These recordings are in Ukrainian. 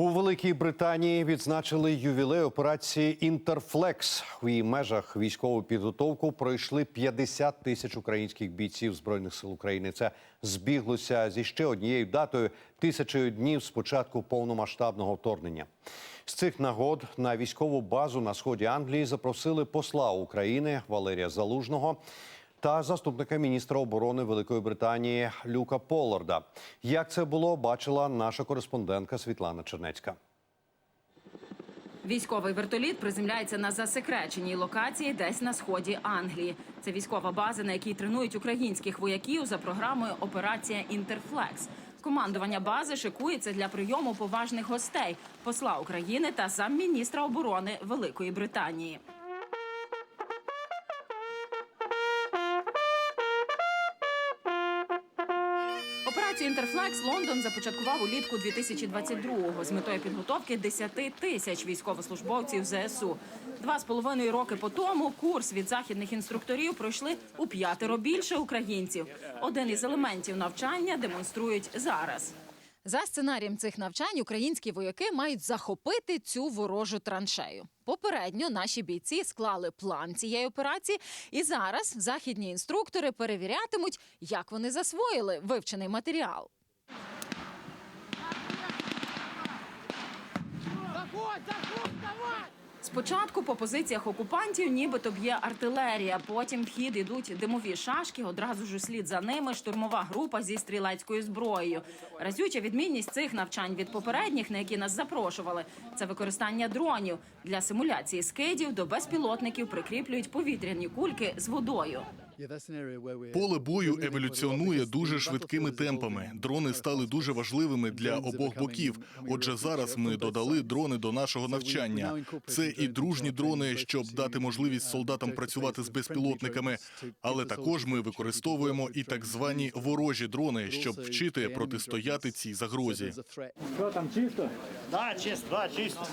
У Великій Британії відзначили ювілей операції Інтерфлекс. У її межах військову підготовку пройшли 50 тисяч українських бійців збройних сил України. Це збіглося зі ще однією датою тисячею днів з початку повномасштабного вторгнення. З цих нагод на військову базу на сході Англії запросили посла України Валерія Залужного та заступника міністра оборони Великої Британії Люка Полларда. Як це було, бачила наша кореспондентка Світлана Чернецька. Військовий вертоліт приземляється на засекреченій локації десь на сході Англії. Це військова база, на якій тренують українських вояків за програмою Операція Інтерфлекс. Командування бази шикується для прийому поважних гостей посла України та замміністра оборони Великої Британії. Операцію Інтерфлекс Лондон започаткував улітку 2022-го з метою підготовки 10 тисяч військовослужбовців ЗСУ. Два з половиною роки по тому курс від західних інструкторів пройшли у п'ятеро більше українців. Один із елементів навчання демонструють зараз. За сценарієм цих навчань українські вояки мають захопити цю ворожу траншею. Попередньо наші бійці склали план цієї операції, і зараз західні інструктори перевірятимуть, як вони засвоїли вивчений матеріал. Заходь, заходь, давай! Спочатку по позиціях окупантів нібито б'є артилерія. Потім в хід ідуть димові шашки. Одразу ж слід за ними штурмова група зі стрілецькою зброєю. Разюча відмінність цих навчань від попередніх, на які нас запрошували, це використання дронів для симуляції скидів до безпілотників прикріплюють повітряні кульки з водою. Поле бою еволюціонує дуже швидкими темпами. Дрони стали дуже важливими для обох боків. Отже, зараз ми додали дрони до нашого навчання. Це і дружні дрони, щоб дати можливість солдатам працювати з безпілотниками. Але також ми використовуємо і так звані ворожі дрони, щоб вчити протистояти цій загрозі. Що там чисто? Да, чисто, да, чисто.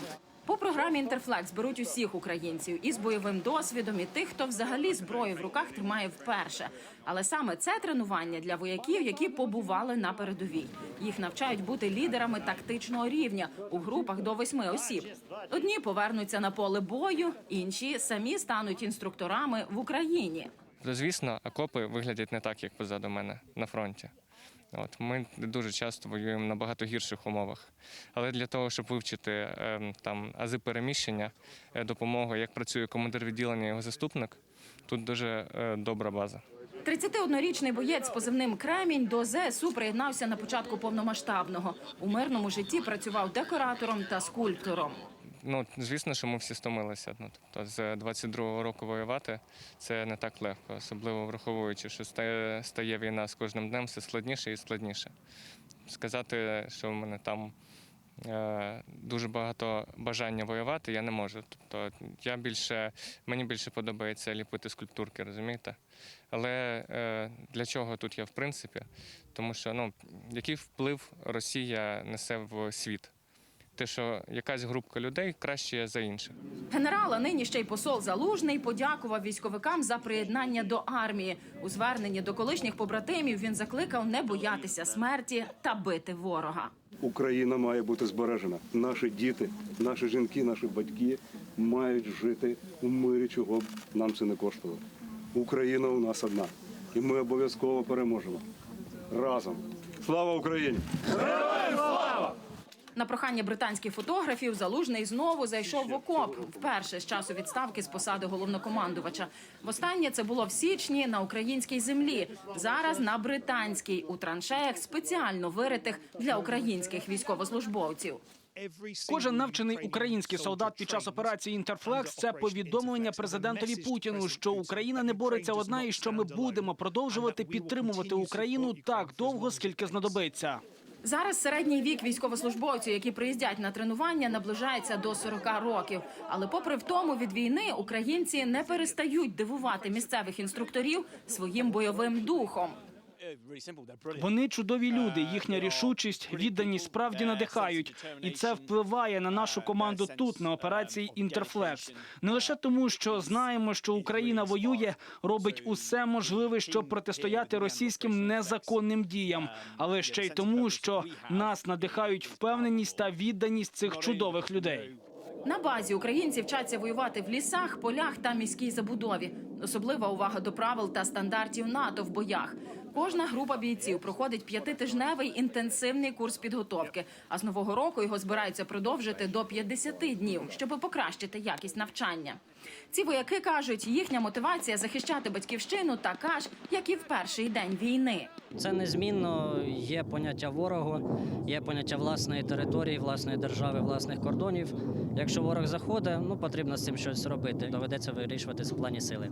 По програмі Інтерфлекс беруть усіх українців із бойовим досвідом і тих, хто взагалі зброю в руках тримає вперше. Але саме це тренування для вояків, які побували на передовій. Їх навчають бути лідерами тактичного рівня у групах до восьми осіб. Одні повернуться на поле бою, інші самі стануть інструкторами в Україні. Звісно, окопи виглядять не так, як позаду мене на фронті. От ми дуже часто воюємо на багато гірших умовах. Але для того, щоб вивчити е, там ази переміщення, е, допомогу, як працює командир відділення його заступник, тут дуже е, добра база. 31-річний боєць позивним Кремінь до ЗСУ приєднався на початку повномасштабного. У мирному житті працював декоратором та скульптором. Ну, звісно, що ми всі стомилися. Ну, тобто з 22-го року воювати це не так легко, особливо враховуючи, що стає, війна з кожним днем все складніше і складніше. Сказати, що в мене там е, дуже багато бажання воювати, я не можу. Тобто я більше, мені більше подобається ліпити скульптурки, розумієте? Але е, для чого тут я в принципі? Тому що ну, який вплив Росія несе в світ? Те, що якась групка людей краще за інших. Генерал, а нині ще й посол Залужний подякував військовикам за приєднання до армії. У зверненні до колишніх побратимів він закликав не боятися смерті та бити ворога. Україна має бути збережена. Наші діти, наші жінки, наші батьки мають жити у мирі, чого б нам це не коштувало. Україна у нас одна, і ми обов'язково переможемо разом. Слава Україні! На прохання британських фотографів залужний знову зайшов в окоп вперше з часу відставки з посади головнокомандувача. Востаннє це було в січні на українській землі. Зараз на британській у траншеях спеціально виритих для українських військовослужбовців. Кожен навчений український солдат під час операції Інтерфлекс це повідомлення президентові Путіну, що Україна не бореться одна, і що ми будемо продовжувати підтримувати Україну так довго, скільки знадобиться. Зараз середній вік військовослужбовців, які приїздять на тренування, наближається до 40 років. Але, попри втому від війни, українці не перестають дивувати місцевих інструкторів своїм бойовим духом. Вони чудові люди. Їхня рішучість, відданість справді надихають, і це впливає на нашу команду тут на операції Інтерфлекс. Не лише тому, що знаємо, що Україна воює, робить усе можливе, щоб протистояти російським незаконним діям, але ще й тому, що нас надихають впевненість та відданість цих чудових людей. На базі українці вчаться воювати в лісах, полях та міській забудові. Особлива увага до правил та стандартів НАТО в боях. Кожна група бійців проходить п'ятитижневий інтенсивний курс підготовки. А з нового року його збираються продовжити до 50 днів, щоб покращити якість навчання. Ці вояки кажуть, їхня мотивація захищати батьківщину така ж, як і в перший день війни. Це незмінно є поняття ворогу, є поняття власної території, власної держави, власних кордонів. Якщо ворог заходить, ну потрібно з цим щось робити. Доведеться вирішувати в плані сили.